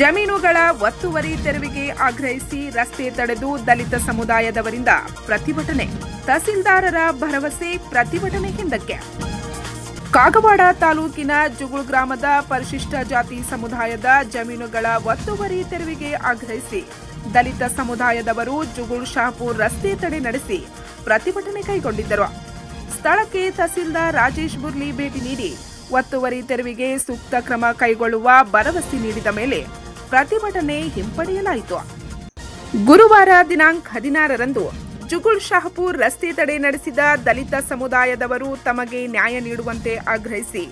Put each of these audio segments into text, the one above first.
ಜಮೀನುಗಳ ಒತ್ತುವರಿ ತೆರವಿಗೆ ಆಗ್ರಹಿಸಿ ರಸ್ತೆ ತಡೆದು ದಲಿತ ಸಮುದಾಯದವರಿಂದ ಪ್ರತಿಭಟನೆ. ತಹಸೀಲ್ದಾರರ ಭರವಸೆ ಪ್ರತಿಭಟನೆ ಹಿಂದಕ್ಕೆ. ಕಾಗವಾಡ ತಾಲೂಕಿನ ಜುಗುಳ್ ಗ್ರಾಮದ ಪರಿಶಿಷ್ಟ ಜಾತಿ ಸಮುದಾಯದ ಜಮೀನುಗಳ ಒತ್ತುವರಿ ತೆರವಿಗೆ ಆಗ್ರಹಿಸಿ ದಲಿತ ಸಮುದಾಯದವರು ಜುಗುಳ್ ಶಾಪುರ್ ರಸ್ತೆ ತಡೆ ನಡೆಸಿ ಪ್ರತಿಭಟನೆ ಕೈಗೊಂಡಿದ್ದರು. ಸ್ಥಳಕ್ಕೆ ತಹಸೀಲ್ದಾರ್ ರಾಜೇಶ್ ಬುರ್ಲಿ ಭೇಟಿ ನೀಡಿ ಒತ್ತುವರಿ ತೆರವಿಗೆ ಸೂಕ್ತ ಕ್ರಮ ಕೈಗೊಳ್ಳುವ ಭರವಸೆ ನೀಡಿದ ಮೇಲೆ ಪ್ರತಿಭಟನೆ ಹಿಂಪಡೆಯಲಾಯಿತು. ಗುರುವಾರ ದಿನಾಂಕ ಹದಿನಾರರಂದು ಜುಗುಲ್ ಶಾಹಪುರ್ ರಸ್ತೆ ತಡೆ ನಡೆಸಿದ ದಲಿತ ಸಮುದಾಯದವರು ತಮಗೆ ನ್ಯಾಯ ನೀಡುವಂತೆ ಆಗ್ರಹಿಸಿ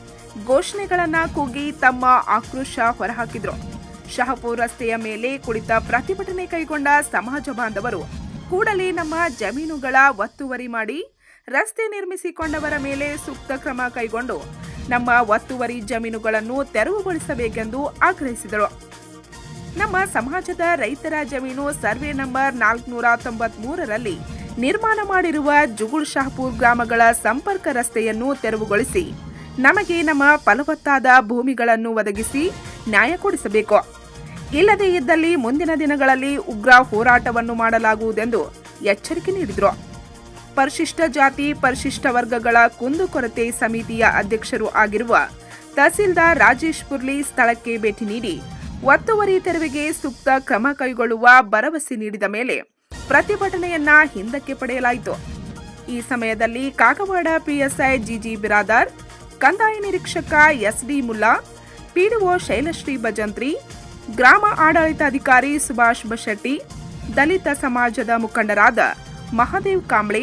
ಘೋಷಣೆಗಳನ್ನ ಕೂಗಿ ತಮ್ಮ ಆಕ್ರೋಶ ಹೊರಹಾಕಿದ್ರು. ಶಹಪುರ್ ರಸ್ತೆಯ ಮೇಲೆ ಕುಳಿತ ಪ್ರತಿಭಟನೆ ಕೈಗೊಂಡ ಸಮಾಜ ಬಾಂಧವರು ಕೂಡಲೇ ನಮ್ಮ ಜಮೀನುಗಳ ಒತ್ತುವರಿ ಮಾಡಿ ರಸ್ತೆ ನಿರ್ಮಿಸಿಕೊಂಡವರ ಮೇಲೆ ಸೂಕ್ತ ಕ್ರಮ ಕೈಗೊಂಡು ನಮ್ಮ ಒತ್ತುವರಿ ಜಮೀನುಗಳನ್ನು ತೆರವುಗೊಳಿಸಬೇಕೆಂದು ಆಗ್ರಹಿಸಿದರು. ನಮ್ಮ ಸಮಾಜದ ರೈತರ ಜಮೀನು ಸರ್ವೆ ನಂಬರ್ ನಾಲ್ಕುನೂರ ತೊಂಬತ್ಮೂರರಲ್ಲಿ ನಿರ್ಮಾಣ ಮಾಡಿರುವ ಜುಗುಳ್ ಶಾಹಪುರ್ ಗ್ರಾಮಗಳ ಸಂಪರ್ಕ ರಸ್ತೆಯನ್ನು ತೆರವುಗೊಳಿಸಿ, ನಮಗೆ ನಮ್ಮ ಫಲವತ್ತಾದ ಭೂಮಿಗಳನ್ನು ಒದಗಿಸಿ ನ್ಯಾಯ ಕೊಡಿಸಬೇಕು. ಇಲ್ಲದೇ ಇದ್ದಲ್ಲಿ ಮುಂದಿನ ದಿನಗಳಲ್ಲಿ ಉಗ್ರ ಹೋರಾಟವನ್ನು ಮಾಡಲಾಗುವುದೆಂದು ಎಚ್ಚರಿಕೆ ನೀಡಿದರು. ಪರಿಶಿಷ್ಟ ಜಾತಿ, ಪರಿಶಿಷ್ಟ ವರ್ಗಗಳ ಕುಂದುಕೊರತೆ ಸಮಿತಿಯ ಅಧ್ಯಕ್ಷರು ಆಗಿರುವ ತಹಸೀಲ್ದಾರ್ ರಾಜೇಶ್ ಪುರ್ಲಿ ಸ್ಥಳಕ್ಕೆ ಭೇಟಿ ನೀಡಿ ಒತ್ತುವರಿ ತೆರವಿಗೆ ಸೂಕ್ತ ಕ್ರಮ ಕೈಗೊಳ್ಳುವ ಭರವಸೆ ನೀಡಿದ ಮೇಲೆ ಪ್ರತಿಭಟನೆಯನ್ನ ಹಿಂದಕ್ಕೆ ಪಡೆಯಲಾಯಿತು. ಈ ಸಮಯದಲ್ಲಿ ಕಾಗವಾಡ ಪಿಎಸ್ಐ ಜಿಜಿ ಬಿರಾದಾರ್, ಕಂದಾಯ ನಿರೀಕ್ಷಕ ಎಸ್ಡಿ ಮುಲ್ಲಾ, ಪಿಡಿಒ ಶೈಲಶ್ರೀ ಭಜಂತ್ರಿ, ಗ್ರಾಮ ಆಡಳಿತಾಧಿಕಾರಿ ಸುಭಾಷ್ ಬಶೆಟ್ಟಿ ದಲಿತ ಸಮಾಜದ ಮುಖಂಡರಾದ ಮಹಾದೇವ್ ಕಾಂಬ್ಳೆ,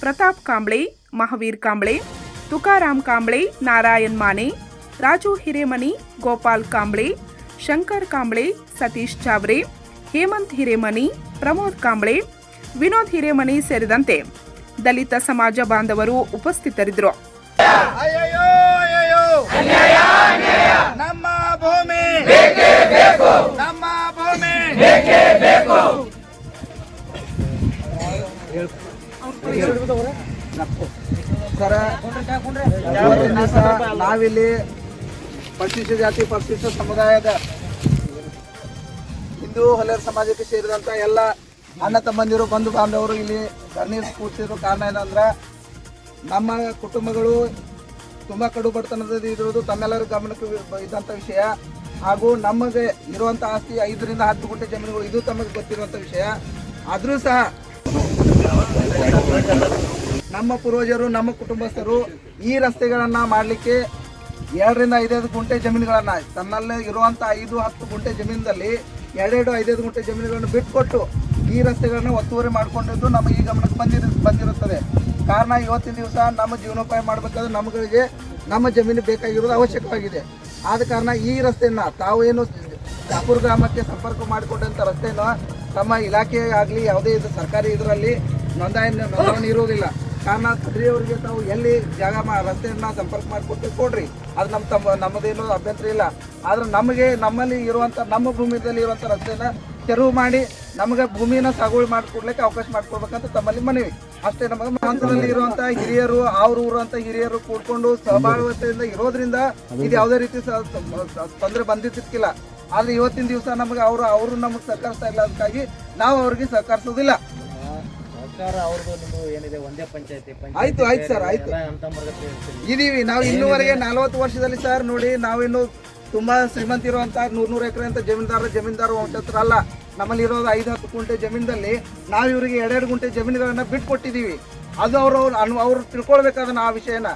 ಪ್ರತಾಪ್ ಕಾಂಬ್ಳೆ, ಮಹಾವೀರ್ ಕಾಂಬ್ಳೆ ತುಕಾರಾಮ್ ಕಾಂಬ್ಳೆ, ನಾರಾಯಣ್ ಮಾನೆ ರಾಜು ಹಿರೇಮನಿ ಗೋಪಾಲ್ ಕಾಂಬ್ಳೆ ಶಂಕರ್ ಕಾಂಬ್ಳೆ, ಸತೀಶ್ ಚಾವ್ರೆ, ಹೇಮಂತ್ ಹಿರೇಮನಿ, ಪ್ರಮೋದ್ ಕಾಂಬ್ಳೆ, ವಿನೋದ್ ಹಿರೇಮನಿ ಸೇರಿದಂತೆ ದಲಿತ ಸಮಾಜ ಬಾಂಧವರು ಉಪಸ್ಥಿತರಿದ್ದರು. ನಮ್ಮ ಭೂಮಿ. ನಾವಿಲ್ಲಿ ಪರಿಶಿಷ್ಟ ಜಾತಿ ಪರಿಶಿಷ್ಟ ಸಮುದಾಯದ ಹಿಂದೂ ಹೊಲೆಯ ಸಮಾಜಕ್ಕೆ ಸೇರಿದಂತ ಎಲ್ಲ ಅಣ್ಣ ತಮ್ಮಂದಿರು, ಬಂಧು ಬಾಂಧವರು ಇಲ್ಲಿ ಧರಣಿ ಕೂತಿರೋ ಕಾರಣ ಏನಂದ್ರೆ ನಮ್ಮ ಕುಟುಂಬಗಳು ತುಂಬ ಕಡು ಬಡತನದಲ್ಲಿ ಇರುವುದು ತಮ್ಮೆಲ್ಲರ ಗಮನಕ್ಕೆ ಇದ್ದಂತ ವಿಷಯ. ಹಾಗೂ ನಮಗೆ ಇರುವಂಥ ಆಸ್ತಿ ಐದರಿಂದ ಹತ್ತು ಗುಂಟೆ ಜಮೀನುಗಳು ಇದು ತಮಗೆ ಗೊತ್ತಿರುವಂಥ ವಿಷಯ. ಆದರೂ ಸಹ ನಮ್ಮ ಪೂರ್ವಜರು, ನಮ್ಮ ಕುಟುಂಬಸ್ಥರು ಈ ರಸ್ತೆಗಳನ್ನು ಮಾಡಲಿಕ್ಕೆ ಎರಡರಿಂದ ಐದೈದು ಗುಂಟೆ ಜಮೀನುಗಳನ್ನು ತನ್ನಲ್ಲೇ ಇರುವಂಥ ಐದು, ಹತ್ತು ಗುಂಟೆ ಜಮೀನಿನಲ್ಲಿ ಎರಡೆರಡು ಐದೈದು ಗುಂಟೆ ಜಮೀನುಗಳನ್ನು ಬಿಟ್ಕೊಟ್ಟು ಈ ರಸ್ತೆಗಳನ್ನು ಒತ್ತುವರಿ ಮಾಡಿಕೊಂಡಿದ್ದು ನಮಗೆ ಈ ಗಮನಕ್ಕೆ ಬಂದಿರ, ಬಂದಿರುತ್ತದೆ. ಕಾರಣ ಇವತ್ತಿನ ದಿವಸ ನಮ್ಮ ಜೀವನೋಪಾಯ ಮಾಡಬೇಕಾದ್ರೆ ನಮಗಳಿಗೆ ನಮ್ಮ ಜಮೀನು ಬೇಕಾಗಿರೋದು ಅವಶ್ಯಕವಾಗಿದೆ. ಆದ ಕಾರಣ ಈ ರಸ್ತೆಯನ್ನು ತಾವು ಏನು ಶಾಪುರ್ ಗ್ರಾಮಕ್ಕೆ ಸಂಪರ್ಕ ಮಾಡಿಕೊಂಡಂಥ ರಸ್ತೆಯನ್ನು ತಮ್ಮ ಇಲಾಖೆ ಆಗಲಿ, ಯಾವುದೇ ಇದು ಸರ್ಕಾರಿ ಇದರಲ್ಲಿ ನೋಂದಾಯಿ ನೋಂದಣಿ ಇರುವುದಿಲ್ಲ. ಕಾರಣ ಕದ್ರಿಯವರಿಗೆ ತಾವು ಎಲ್ಲಿ ಜಾಗ ಮಾ, ರಸ್ತೆಯನ್ನು ಸಂಪರ್ಕ ಮಾಡಿಕೊಟ್ಟು ಕೊಡ್ರಿ. ಅದು ನಮ್ಮ ತಮ್ಮ, ನಮ್ಮದೇನು ಅಭ್ಯಂತರ ಇಲ್ಲ. ಆದ್ರೆ ನಮಗೆ ನಮ್ಮಲ್ಲಿ ಇರುವಂಥ ನಮ್ಮ ಭೂಮಿಯಲ್ಲಿ ಇರುವಂಥ ರಸ್ತೆನ ತೆರವು ಮಾಡಿ ನಮಗೆ ಭೂಮಿನ ಸಾಗುವಳಿ ಮಾಡಿಕೊಡ್ಲಿಕ್ಕೆ ಅವಕಾಶ ಮಾಡ್ಕೊಡ್ಬೇಕಂತ ತಮ್ಮಲ್ಲಿ ಮನವಿ. ಅಷ್ಟೇ ನಮಗೆ ಹಂತದಲ್ಲಿ ಇರುವಂತ ಹಿರಿಯರು ಅವ್ರ ಊರು ಅಂತ ಹಿರಿಯರು ಕೂಡ್ಕೊಂಡು ಸಹಬಾಳ್ವತೆಯಿಂದ ಇರೋದ್ರಿಂದ ಇದು ಯಾವುದೇ ರೀತಿ ತೊಂದರೆ ಬಂದಿದ್ದಕ್ಕಿಲ್ಲ. ಆದ್ರೆ ಇವತ್ತಿನ ದಿವಸ ನಮಗೆ ಅವರು ಅವರು ನಮಗೆ ಸಹಕರಿಸ್ತಾ ಇಲ್ಲ ಅದಕ್ಕಾಗಿ ನಾವು ಅವ್ರಿಗೆ ಸಹಕರಿಸೋದಿಲ್ಲ. ಆಯ್ತು ಆಯ್ತು ಸರ್ ಆಯ್ತು. ಇದೀವಿ ನಾವು ಇನ್ನೂವರೆಗೆ ನಲ್ವತ್ತು ವರ್ಷದಲ್ಲಿ ಸರ್ ನೋಡಿ ನಾವಿನ್ನು ತುಂಬಾ ಶ್ರೀಮಂತ ಇರುವಂತ ನೂರ್ ನೂರು ಎಕರೆ ಅಂತ ಜಮೀನ್ದಾರ ಜಮೀನ್ದಾರ ವಂಶಸ್ಥರ ಅಲ್ಲ. ನಮ್ಮಲ್ಲಿ ಇರೋದು ಐದು ಹತ್ತು ಗುಂಟೆ ಜಮೀನಿನಲ್ಲಿ ನಾವು ಇವರಿಗೆ ಎರಡೆರಡು ಗುಂಟೆ ಜಮೀನುಗಳನ್ನ ಬಿಟ್ಕೊಟ್ಟಿದೀವಿ. ಅದು ಅವರು ಅವ್ರು ತಿಳ್ಕೊಳ್ಬೇಕಾದ ಆ ವಿಷಯನ.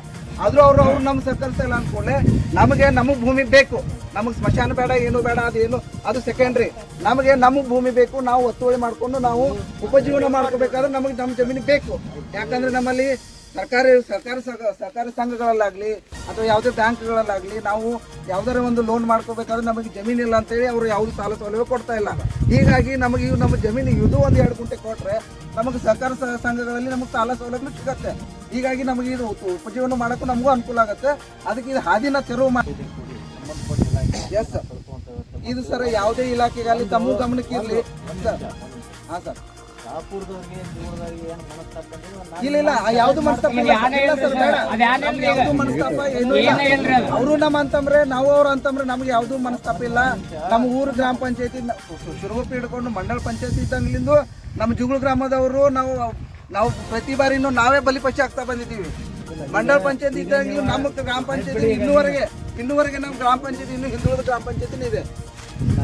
ಆದ್ರೂ ಅವರು ಅವ್ರು ನಮ್ಮ ಇಲ್ಲ ಅಂದ್ಕೊಂಡೆ ನಮಗೆ ನಮಗೆ ಭೂಮಿ ಬೇಕು. ನಮಗೆ ಸ್ಮಶಾನ ಬೇಡ, ಏನು ಬೇಡ ಅದೇನು ಅದು ಸೆಕೆಂಡ್ರಿ ನಮಗೆ ನಮಗೆ ಭೂಮಿ ಬೇಕು, ನಾವು ಒತ್ತುವಳಿ ಮಾಡ್ಕೊಂಡು ನಾವು ಉಪಜೀವನ ಮಾಡ್ಕೋಬೇಕಾದ್ರೆ ನಮಗೆ ನಮ್ಮ ಜಮೀನು ಬೇಕು. ಯಾಕಂದ್ರೆ ನಮ್ಮಲ್ಲಿ ಸರ್ಕಾರಿ ಸರ್ಕಾರ ಸರ್ಕಾರಿ ಸಂಘಗಳಲ್ಲಾಗ್ಲಿ ಅಥವಾ ಯಾವುದೇ ಬ್ಯಾಂಕ್ಗಳಲ್ಲಾಗ್ಲಿ ನಾವು ಯಾವ್ದಾರ ಒಂದು ಲೋನ್ ಮಾಡ್ಕೋಬೇಕಾದ್ರೆ ನಮಗೆ ಜಮೀನಿಲ್ಲ ಅಂತೇಳಿ ಅವರು ಯಾವ್ದು ಸಾಲ ಸೌಲಭ್ಯ ಕೊಡ್ತಾ ಇಲ್ಲ. ಹೀಗಾಗಿ ನಮಗೆ ಇವು ನಮ್ಮ ಜಮೀನು ಇದು ಒಂದು ಎರಡು ಗುಂಟೆ ಕೊಟ್ಟರೆ ನಮಗೆ ಸಹಕಾರ ಸ- ಸಂಘಗಳಲ್ಲಿ ನಮಗೆ ಸಾಲ ಸೌಲಭ್ಯ ಸಿಗತ್ತೆ. ಹೀಗಾಗಿ ನಮಗೆ ಇದು ಉಪ- ಉಪಜೀವನ ಮಾಡೋಕ್ಕೂ ನಮಗೂ ಅನುಕೂಲ ಆಗುತ್ತೆ. ಅದಕ್ಕೆ ಇದು ಹಾದಿನ ತೆರವು ಮಾಡಿದೆ ಎಸ್ ಇದು ಸರ್ ಯಾವುದೇ ಇಲಾಖೆಗಾಗಲಿ ತಮ್ಮ ಗಮನಕ್ಕೆ ಇರಲಿ. ಹಾಂ, ಸರ್. ಇಲ್ಲ ಇಲ್ಲ ಆ ಯಾವ್ದು ಮನಸ್ತಾಪ ಅವರು ನಮ್ಮ ಅಂತಂದ್ರೆ ನಾವು ಅವ್ರು ಅಂತಂದ್ರೆ ನಮ್ಗೆ ಯಾವ್ದು ಮನಸ್ತಾಪ ಇಲ್ಲ. ನಮ್ಮ ಊರು ಗ್ರಾಮ ಪಂಚಾಯತಿ ಶುರುಗುಪ್ಪಿ ಹಿಡ್ಕೊಂಡು ಮಂಡಲ ಪಂಚಾಯತಿ ಇದ್ದಂಗ್ಲಿಂದು ನಮ್ಮ ಜುಗುಳು ಗ್ರಾಮದವರು ನಾವು ನಾವು ಪ್ರತಿ ಬಾರಿನೂ ನಾವೇ ಬಲಿಪಶು ಆಗ್ತಾ ಬಂದಿದ್ದೀವಿ. ಮಂಡಲ ಪಂಚಾಯತಿ ಇದ್ದಂಗ್ಲೂ ನಮ್ಮ ಗ್ರಾಮ ಪಂಚಾಯತಿ ಇನ್ನೂವರೆಗೆ ಇನ್ನೂವರೆಗೆ ನಮ್ಮ ಗ್ರಾಮ ಪಂಚಾಯತಿ ಇನ್ನು ಹಿಂದುಳಿದ ಗ್ರಾಮ ಪಂಚಾಯತಿನೂ ಇದೆ.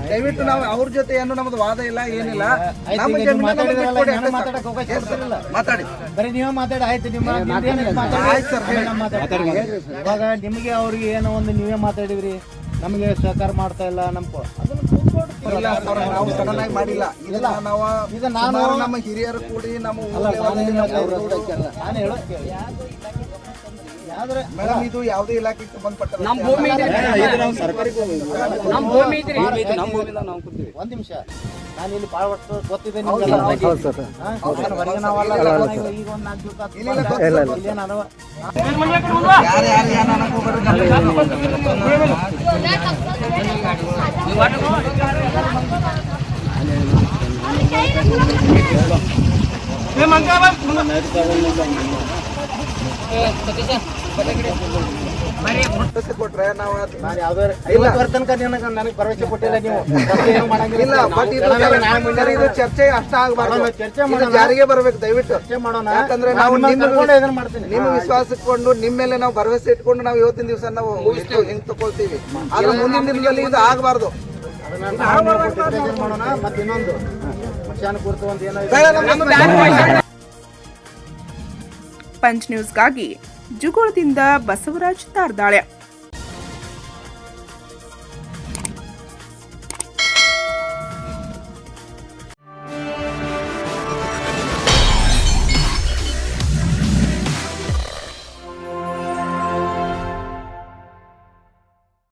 ದಯವಿಟ್ಟು ನಾವು ಅವ್ರ ಜೊತೆ ಏನು ನಮ್ದು ವಾದ ಇಲ್ಲ ಏನಿಲ್ಲ. ಮಾತಾಡಿ. ಬರೀ ನೀವೇ ಮಾತಾಡಿ ಆಯ್ತು ನಿಮ್ಮ ಇವಾಗ ನಿಮಗೆ ಅವ್ರಿಗೆ ಏನೋ ಒಂದು ನೀವೇ ಮಾತಾಡಿದ್ರಿ ನಮಗೆ ಸಹಕಾರ ಮಾಡ್ತಾ ಇಲ್ಲ ನಮ್ಮ. ಇಲ್ಲ ನಾವು ಸಡನ್ ಆಗಿ ಮಾಡಿಲ್ಲ. ಇದನ್ನ ನಾವು ಈಗ ನಾನು- ನಮ್ಮ ಹಿರಿಯರು ಕೂಡಿ ನಮ್ಮ ನಾನು ಹೇಳೋದು ಮೇಡಮ್ ಇದು ಯಾವುದೇ ಇಲಾಖೆಗೆ ಸಂಬಂಧಪಟ್ಟ ನಮ್ಮ ಭೂಮಿ ಇದೆ ನಮ್ಮ ಭೂಮಿ ಇದ್ರಿ ಒಂದ್ ನಿಮಿಷ. ನಾನು ಇಲ್ಲಿ ಬಹಳ ವರ್ಷ ಗೊತ್ತಿದೆ ನಮ್ಗೆ ಭರವಸೆ ಕೊಟ್ರೆ ನಾವು ನಾನು ಯಾವ್ದೋ ಐವತ್ತು ನನಗೆ ಭರವಸೆ ಕೊಟ್ಟಿಲ್ಲ ನೀವು ಮತ್ತೆ ಏನು ಮಾಡಂಗಿಲ್ಲ. ಇಲ್ಲ ಬಟ್ ಇದು ಚರ್ಚೆ ಅಷ್ಟ ಆಗಬಾರ್ದು ಯಾರಿಗೆ ಚರ್ಚೆ. ಜಾರಿಗೆ ಬರ್ಬೇಕು ದಯವಿಟ್ಟು ಚರ್ಚೆ ಮಾಡೋಣ ಯಾಕಂದ್ರೆ ನಾವು ನಿಮ್ಮನ್ನ ಇದನ್ನ ಮಾಡ್ತೀನಿ ನಿಮ್ಮ ವಿಶ್ವಾಸ ಇಟ್ಕೊಂಡು ನಿಮ್ಮ ಮೇಲೆ ನಾವು ಭರವಸೆ ಇಟ್ಕೊಂಡು ನಾವು ಇವತ್ತಿನ ದಿವಸ ನಾವು ಎಷ್ಟು ಹೆಂಗ್ ತಗೊಳ್ತೀವಿ ಆದ್ರೆ ಮುಂದಿನ ದಿನದಲ್ಲಿ ಇದು ಆಗಬಾರ್ದು ಮಾಡೋಣ ಮತ್ತೆ ಇನ್ನೊಂದು. ಪಂಚ್ ನ್ಯೂಸ್ಗಾಗಿ ಜುಗೋಳದಿಂದ ಬಸವರಾಜ್ ತಾರ್ದಾಳೆ.